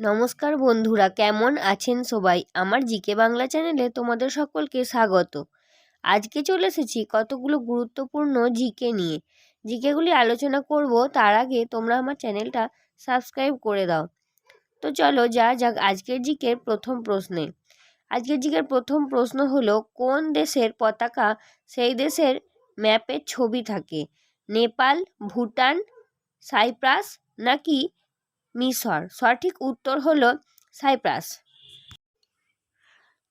নমস্কার বন্ধুরা, কেমন আছেন সবাই? আমার জিকে বাংলা চ্যানেলে তোমাদের সকলকে স্বাগত। আজকে চলে এসেছি কতগুলো গুরুত্বপূর্ণ জিকে নিয়ে। জিকেগুলি আলোচনা করব, তার আগে তোমরা আমার চ্যানেলটা সাবস্ক্রাইব করে দাও। তো চলো যা যাক আজকের জিকের প্রথম প্রশ্নে। আজকের জিকের প্রথম প্রশ্ন হলো, কোন দেশের পতাকা সেই দেশের ম্যাপের ছবি থাকে? নেপাল, ভুটান, সাইপ্রাস নাকি মিশর সঠিক উত্তর হলো সাইপ্রাস।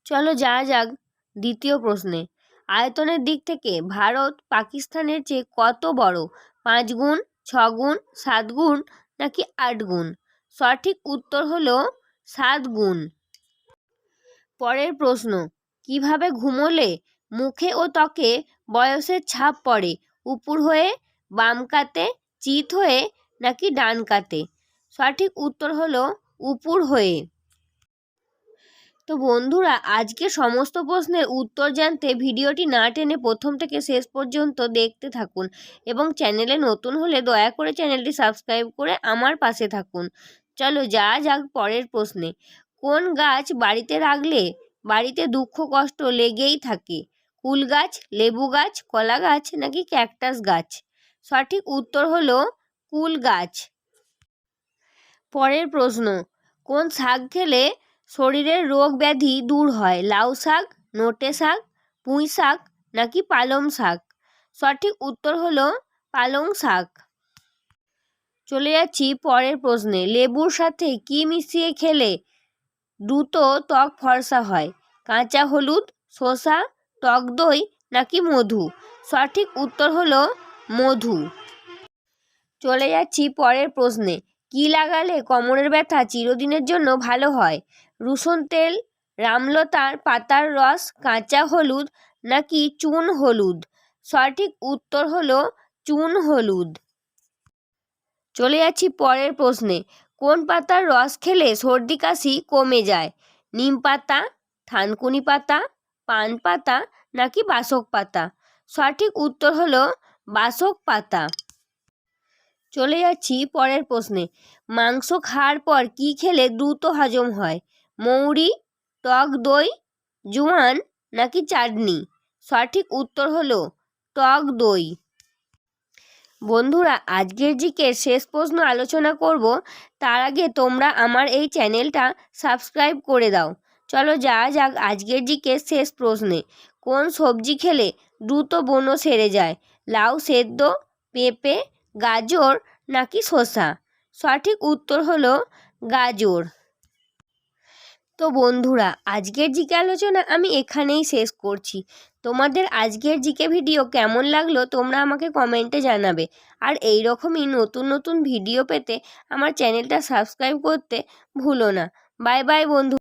চলো যাওয়া যাক দ্বিতীয় প্রশ্নে। আয়তনের দিক থেকে ভারত পাকিস্তানের চেয়ে কত বড়? পাঁচ গুণ, ছ গুণ, সাত গুণ, নাকি আট গুণ? সঠিক উত্তর হলো সাত গুণ। পরের প্রশ্ন, কীভাবে ঘুমোলে? মুখে ও ত্বকে বয়সের ছাপ পড়ে। উপর হয়ে বাম কাতে, চিত হয়ে, নাকি ডান কাতে? সঠিক উত্তর হলো উপুর হয়ে। তো বন্ধুরা, আজকে সমস্ত প্রশ্নের উত্তর জানতে ভিডিওটি না টেনে প্রথম থেকে শেষ পর্যন্ত দেখতে থাকুন এবং চ্যানেলে নতুন হলে দয়া করে চ্যানেলটি সাবস্ক্রাইব করে আমার পাশে থাকুন। চলো যা যাক পরের প্রশ্নে। কোন গাছ বাড়িতে রাখলে বাড়িতে দুঃখ কষ্ট লেগেই থাকে? কুল গাছ, লেবু গাছ, কলা গাছ নাকি ক্যাকটাস গাছ? সঠিক উত্তর হলো কুল গাছ। পরের প্রশ্ন, কোন শাক খেলে শরীরের রোগ ব্যাধি দূর হয়? লাউ শাক, নোটে শাক, পুঁই শাক নাকি পালং শাক? সঠিক উত্তর হলো পালং শাক। চলে যাচ্ছি পরের প্রশ্নে, লেবুর সাথে কি মিশিয়ে খেলে দ্রুত ত্বক ফর্সা হয়? কাঁচা হলুদ, শসা, টক দই নাকি মধু? সঠিক উত্তর হলো মধু। চলে যাচ্ছি পরের প্রশ্নে কি লাগালে কোমরের ব্যথা চিরদিনের জন্য ভালো হয়? রসুন তেল, রামলতার পাতার রস, কাঁচা হলুদ নাকি চুন হলুদ? সঠিক উত্তর হলো চুন হলুদ। চলে যাচ্ছি পরের প্রশ্নে। কোন পাতার রস খেলে সর্দি কাশি কমে যায়? নিম পাতা, থানকুনি পাতা, পান পাতা নাকি বাসক পাতা? সঠিক উত্তর হলো বাসক পাতা। চলে যাচ্ছি পরের প্রশ্নে। মাংস খাওয়ার পর কী খেলে দ্রুত হজম হয়? মৌরি, টক দই, জোয়ান নাকি চাটনি? সঠিক উত্তর হলো টক দই। বন্ধুরা, আজকের জিকে শেষ প্রশ্ন আলোচনা করব। তার আগে তোমরা আমার এই চ্যানেলটা সাবস্ক্রাইব করে দাও। চলো যা যাক আজকের জিকে শেষ প্রশ্নে। কোন সবজি খেলে দ্রুত বনো সেরে যায়? লাউ, সেদ্ধ, পেঁপে গাজর নাকি শসা? সঠিক উত্তর হলো গাজর। তো বন্ধুরা, আজকের জিকে আলোচনা আমি এখানেই শেষ করছি। তোমাদের আজকের জিকে ভিডিও কেমন লাগল তোমরা আমাকে কমেন্টে জানাবে। আর এই রকমই নতুন নতুন ভিডিও পেতে আমার চ্যানেলটা সাবস্ক্রাইব করতে ভুলো না। বাই বাই বন্ধু।